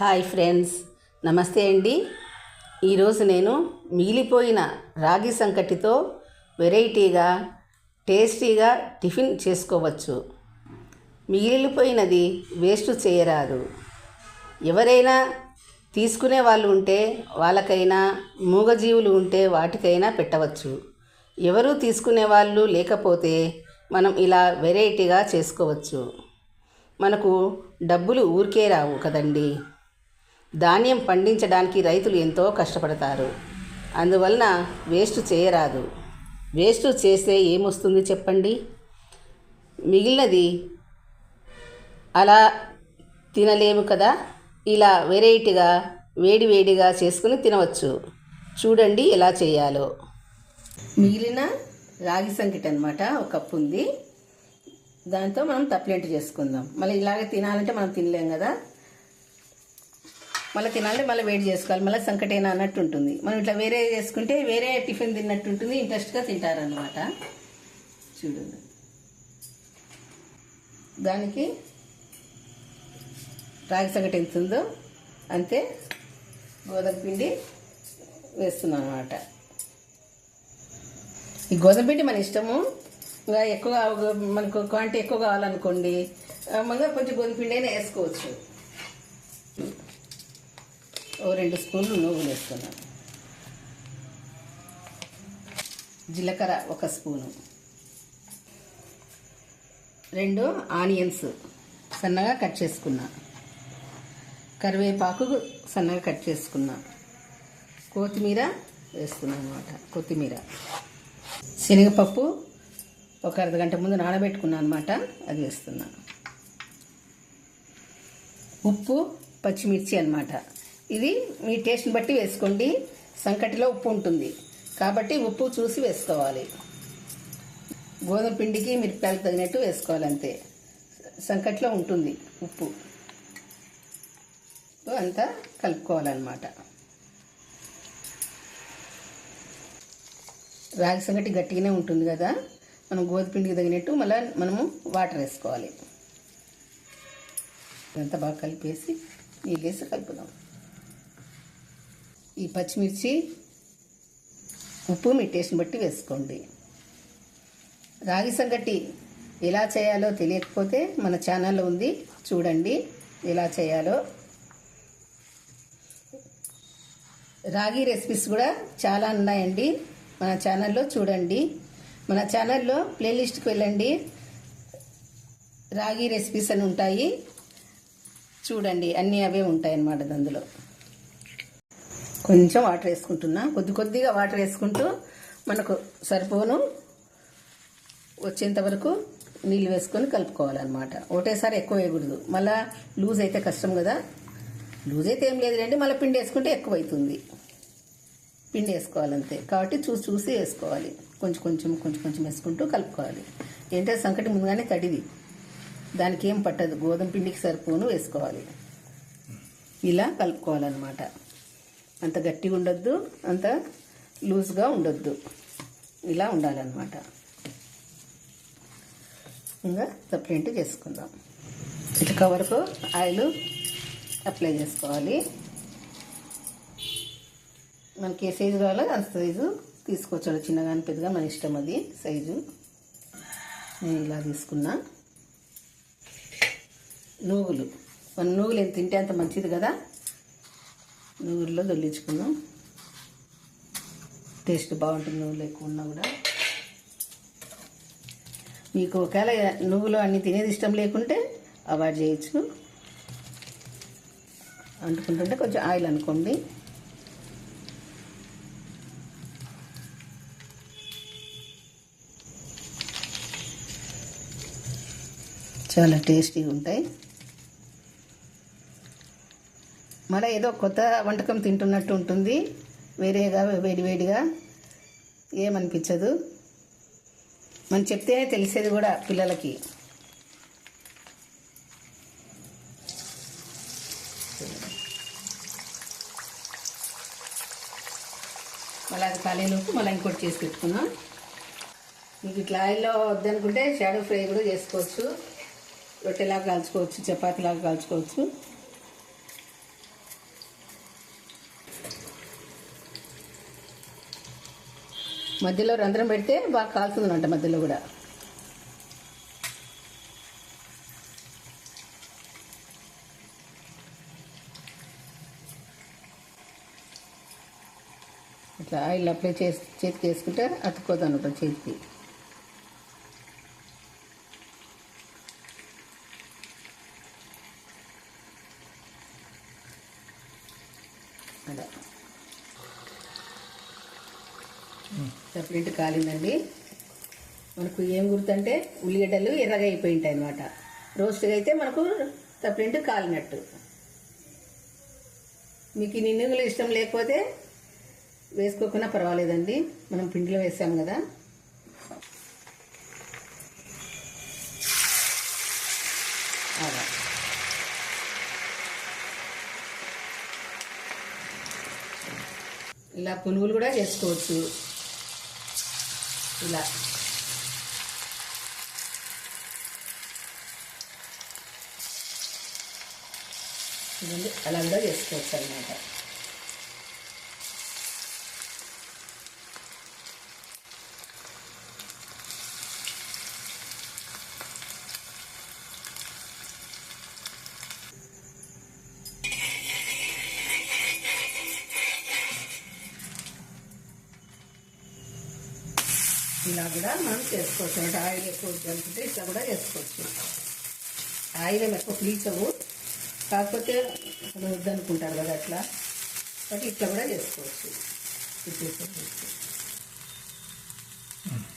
Hi friends నమస్తే అండి. ఈరోజు నేను మిగిలిపోయిన రాగి సంకటితో వెరైటీగా టేస్టీగా టిఫిన్ చేసుకోవచ్చు. మిగిలిపోయినది వేస్ట్ చేయరాదు. ఎవరైనా తీసుకునే వాళ్ళు ఉంటే వాళ్ళకైనా మూగజీవులు ఉంటే వాటికైనా పెట్టవచ్చు. ఎవరు తీసుకునే వాళ్ళు లేకపోతే మనం ఇలా వెరైటీగా చేసుకోవచ్చు. మనకు డబ్బులు ఊరికే రావు కదండీ. ధాన్యం పండించడానికి రైతులు ఎంతో కష్టపడతారు. అందువలన వేస్ట్ చేయరాదు. వేస్ట్ చేస్తే ఏమొస్తుంది చెప్పండి? మిగిలినది అలా తినలేము కదా? ఇలా వెరైటీగా వేడివేడిగా చేసుకుని తినవచ్చు. చూడండి ఎలా చేయాలో. మిగిలిన రాగి సంకటి అనమాట ఒక కప్పు ఉంది. దాంతో మనం తప్పినట్టు చేసుకుందాం. మళ్ళీ ఇలాగే తినాలంటే మనం తినలేం కదా? మళ్ళీ తినాలి మళ్ళీ వెయిట్ చేసుకోవాలి. మళ్ళీ సంకటేనా అన్నట్టు ఉంటుంది. మనం ఇట్లా వేరే చేసుకుంటే వేరే టిఫిన్ తిన్నట్టు ఉంటుంది ఇంట్రెస్ట్గా తింటారనమాట చూడండి దానికి రాగి సంగటి ఎంత ఉందో అంతే గోధుమ పిండి వేస్తున్నాను అనమాట ఈ గోధుమ పిండి మన ఇష్టము. ఇంకా ఎక్కువ మనకు క్వాంటిటీ ఎక్కువ కావాలనుకోండి మళ్ళీ కొంచెం గోధుమ పిండి అయినా వేసుకోవచ్చు. ఓ రెండు స్పూన్లు నువ్వులు వేస్తున్నాను జీలకర్ర ఒక స్పూను. రెండు ఆనియన్స్ సన్నగా కట్ చేసుకున్నా. కరివేపాకు సన్నగా కట్ చేసుకున్నా. కొత్తిమీర వేసుకున్నాను అనమాట కొత్తిమీర. శనగపప్పు ఒక అర్ధగంట ముందు నానబెట్టుకున్నాను అనమాట అది వేస్తున్నా. ఉప్పు పచ్చిమిర్చి అన్నమాట. ఇది మీ టేస్ట్ని బట్టి వేసుకోండి. సంకటిలో ఉప్పు ఉంటుంది. కాబట్టి ఉప్పు చూసి వేసుకోవాలి. గోధుమ పిండికి మిరపకాయలు తగినట్టు వేసుకోవాలి అంతే సంకట్లో ఉంటుంది ఉప్పు. అంతా కలుపుకోవాలన్నమాట. రాగి సంగటి గట్టిగానే ఉంటుంది కదా. మనం గోధుపిండికి తగినట్టు మళ్ళీ మనము వాటర్ వేసుకోవాలి. ఇదంతా బాగా కలిపేసి నీళ్ళు వేసి కలుపుదాం. ఈ పచ్చిమిర్చి ఉప్పు మీ టేస్ట్ని బట్టి వేసుకోండి. రాగి సంగటి ఎలా చేయాలో తెలియకపోతే మన ఛానల్లో ఉంది. చూడండి ఎలా చేయాలో. రాగి రెసిపీస్ కూడా చాలా ఉన్నాయండి. మన ఛానల్లో చూడండి. మన ఛానల్లో ప్లేలిస్ట్కి వెళ్ళండి. రాగి రెసిపీస్ అని ఉంటాయి. చూడండి అన్నీ అవే ఉంటాయి అన్నమాట అందులో. కొంచెం వాటర్ వేసుకుంటున్నా. కొద్ది కొద్దిగా వాటర్ వేసుకుంటూ మనకు సరిపోను. వచ్చేంత వరకు నీళ్ళు వేసుకొని కలుపుకోవాలన్నమాట. ఒకటేసారి ఎక్కువ వేయకూడదు. మళ్ళా లూజ్ అయితే కష్టం కదా. లూజ్ అయితే ఏం లేదులేండి. మళ్ళీ పిండి వేసుకుంటే ఎక్కువ అవుతుంది. పిండి వేసుకోవాలంతే. కాబట్టి చూసి చూసి వేసుకోవాలి. కొంచెం కొంచెం కొంచెం కొంచెం వేసుకుంటూ కలుపుకోవాలి. ఏంటంటే సంకటి ముందుగానే తడిది. దానికి ఏం పట్టదు. గోధుమ పిండికి సరిపోను వేసుకోవాలి. ఇలా కలుపుకోవాలన్నమాట. అంత గట్టిగా ఉండొద్దు అంత లూజ్గా ఉండొద్దు. ఇలా ఉండాలన్నమాట. ఇంకా సపరేట్ చేసుకుందాం. ఇటుక కవర్కు ఆయిల్ అప్లై చేసుకోవాలి. మనకి ఏ సైజు కావాలో అంత సైజు తీసుకోవచ్చు. చిన్నగా పెద్దగా మన ఇష్టం అది సైజు. నేను ఇలా తీసుకున్నా. నూగులు మన నూగులు ఎంత తింటే అంత మంచిది కదా? నువ్వుల్లో దొల్లించుకుందాం టేస్ట్ బాగుంటుంది నువ్వులు ఎక్కువ ఉన్నా కూడా. మీకు ఒకవేళ నువ్వులు అన్ని తినేది ఇష్టం లేకుంటే అవాయిడ్ చేయొచ్చు. అంటుకుంటుంటే కొంచెం ఆయిల్ అనుకోండి. చాలా టేస్టీగా ఉంటాయి. మళ్ళీ ఏదో కొత్త వంటకం తింటున్నట్టు ఉంటుంది. వేరేగా వేడివేడిగా ఏమనిపించదు. మనం చెప్తేనే తెలిసేది కూడా పిల్లలకి. మళ్ళీ అది కాలేలోపు మళ్ళీ ఇంకోటి చేసి పెట్టుకున్నాం మీకు ఇట్లా ఆయిల్లో వద్దనుకుంటే షాడో ఫ్రై కూడా చేసుకోవచ్చు. రొట్టెలాగా కాల్చుకోవచ్చు చపాతీలాగా కాల్చుకోవచ్చు. మధ్యలో రంధ్రం పెడితే బాగా కాలుతుందంట మధ్యలో కూడా. ఇట్లా ఆయిల్ అప్లై చేసి చేతికి వేసుకుంటే అతుక్కోదు అనమాట చేతికి. పచ్చిమిర్చి కాలిందండి. మనకు ఏం గుర్తంటే ఉల్లిగడ్డలు ఎర్రగా అయిపోయింటాయి అనమాట రోస్ట్గా అయితే మనకు సపరేట్ కాలినట్టు. మీకు ఈ నిన్నుగులు ఇష్టం లేకపోతే వేసుకోకుండా పర్వాలేదండి. మనం పిండిలో వేసాం కదా. అలా. ఇలా పునుగులు కూడా చేసుకోవచ్చు ఇలా. చూడండి అలా కూడా చేసుకోవచ్చు అనమాట ఇలా కూడా మనం చేసుకోవచ్చు. అంటే ఆయిల్ ఎక్కువ అనుకుంటే ఇట్లా కూడా చేసుకోవచ్చు. ఆయిల్ ఎక్కువ పీల్చవు. కాకపోతే అసలు వద్దనుకుంటారు కదా అట్లా. బట్ ఇట్లా కూడా చేసుకోవచ్చు. ఇట్లా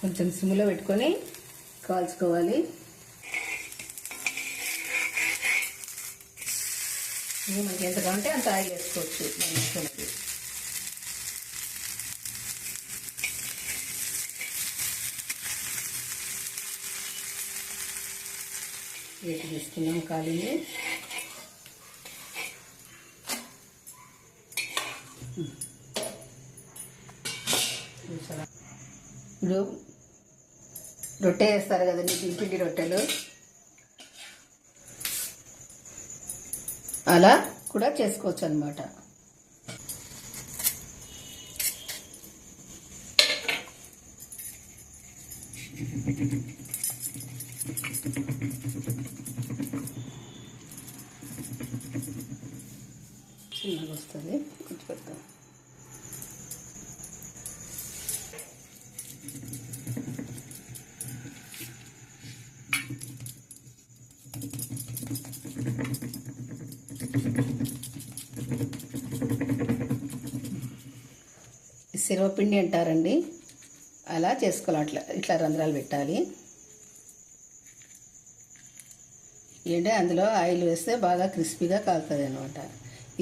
కొంచెం సిమ్లో పెట్టుకొని కాల్చుకోవాలి. మనకి ఎంత కావాలంటే అంత ఆయిల్ వేసుకోవచ్చు. మన వేసి తీసుకున్నాం కాలిని. ఇప్పుడు రొట్టె వేస్తారు కదండి పిండి రొట్టెలు. అలా కూడా చేసుకోవచ్చు అనమాట చిన్నగా వస్తుంది కొంచెం పెడతాం సిరవపిండి అంటారండి. అలా చేసుకోవాలి. అట్లా ఇట్లా రంధ్రాలు పెట్టాలి. ఏంటంటే అందులో ఆయిల్ వేస్తే బాగా క్రిస్పీగా కాలుతుంది అనమాట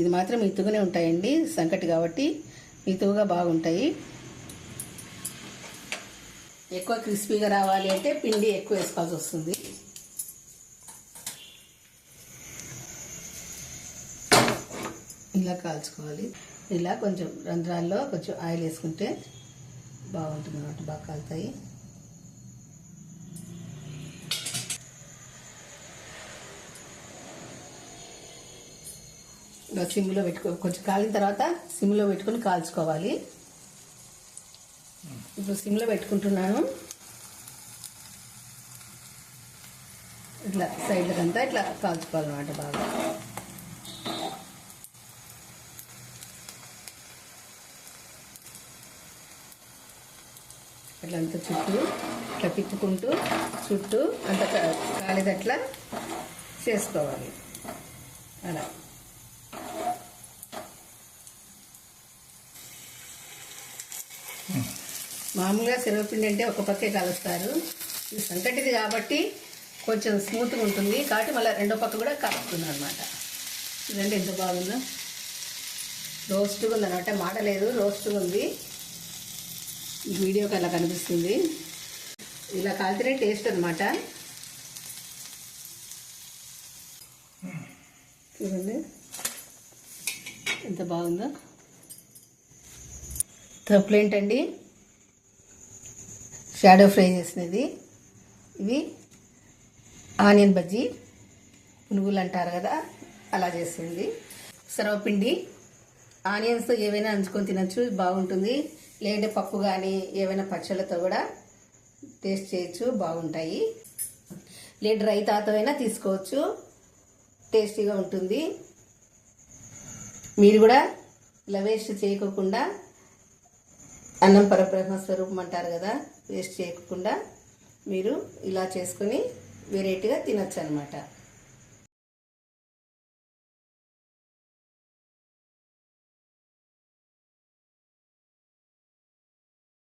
ఇది మాత్రం ఇతుగునే ఉంటాయండి సంకటి కాబట్టి ఇతువుగా బాగుంటాయి. ఎక్కువ క్రిస్పీగా రావాలి అంటే పిండి ఎక్కువ వేసుకోవాల్సి వస్తుంది. ఇలా కాల్చుకోవాలి. ఇలా కొంచెం రంధ్రాల్లో కొంచెం ఆయిల్ వేసుకుంటే బాగుంటుంది అన్నమాట బాగా కాలుతాయి. ఇలా సిమ్లో పెట్టుకో కొంచెం కాలిన తర్వాత సిమ్లో పెట్టుకొని కాల్చుకోవాలి. ఇప్పుడు సిమ్లో పెట్టుకుంటున్నాను. ఇట్లా సైడ్లకంతా ఇట్లా కాల్చుకోవాలన్నమాట బాగా. అట్లా అంతా చుట్టూ ఇట్లా తిప్పుకుంటూ చుట్టూ అంత కాలేదట్లా చేసుకోవాలి. అలా. మామూలుగా శనగపిండి అంటే ఒక పక్కే కలుస్తారు. ఇది సంకటిది కాబట్టి కొంచెం స్మూత్గా ఉంటుంది. కాబట్టి మళ్ళీ రెండో పక్క కూడా కలుపుతుంది అనమాట చూడండి ఎంత బాగుందో. రోస్ట్గా ఉంది అనమాట మాడలేదు రోస్ట్గా ఉంది వీడియోకి అలా కనిపిస్తుంది. ఇలా కాల్తేనే టేస్ట్ అనమాట చూడండి. ఎంత బాగుందో. తప్పులు ఏంటండి? షాడో ఫ్రై చేసినది. ఇవి ఆనియన్ బజ్జీ. పునుగులు అంటారు కదా అలా చేసింది సర్వపిండి. ఆనియన్స్తో ఏవైనా అంచుకొని తినచ్చు బాగుంటుంది. లేదంటే పప్పు కానీ ఏవైనా పచ్చళ్ళతో కూడా టేస్ట్ చేయొచ్చు బాగుంటాయి. లేదు రైతాతో అయినా తీసుకోవచ్చు టేస్టీగా ఉంటుంది. మీరు కూడా ఇలా వేస్ట్ చేయకోకుండా అన్నం పరబ్రహ్మ స్వరూపం అంటారు కదా వేస్ట్ చేయకుండా మీరు ఇలా చేసుకుని వెరైటీగా తినచ్చు అనమాట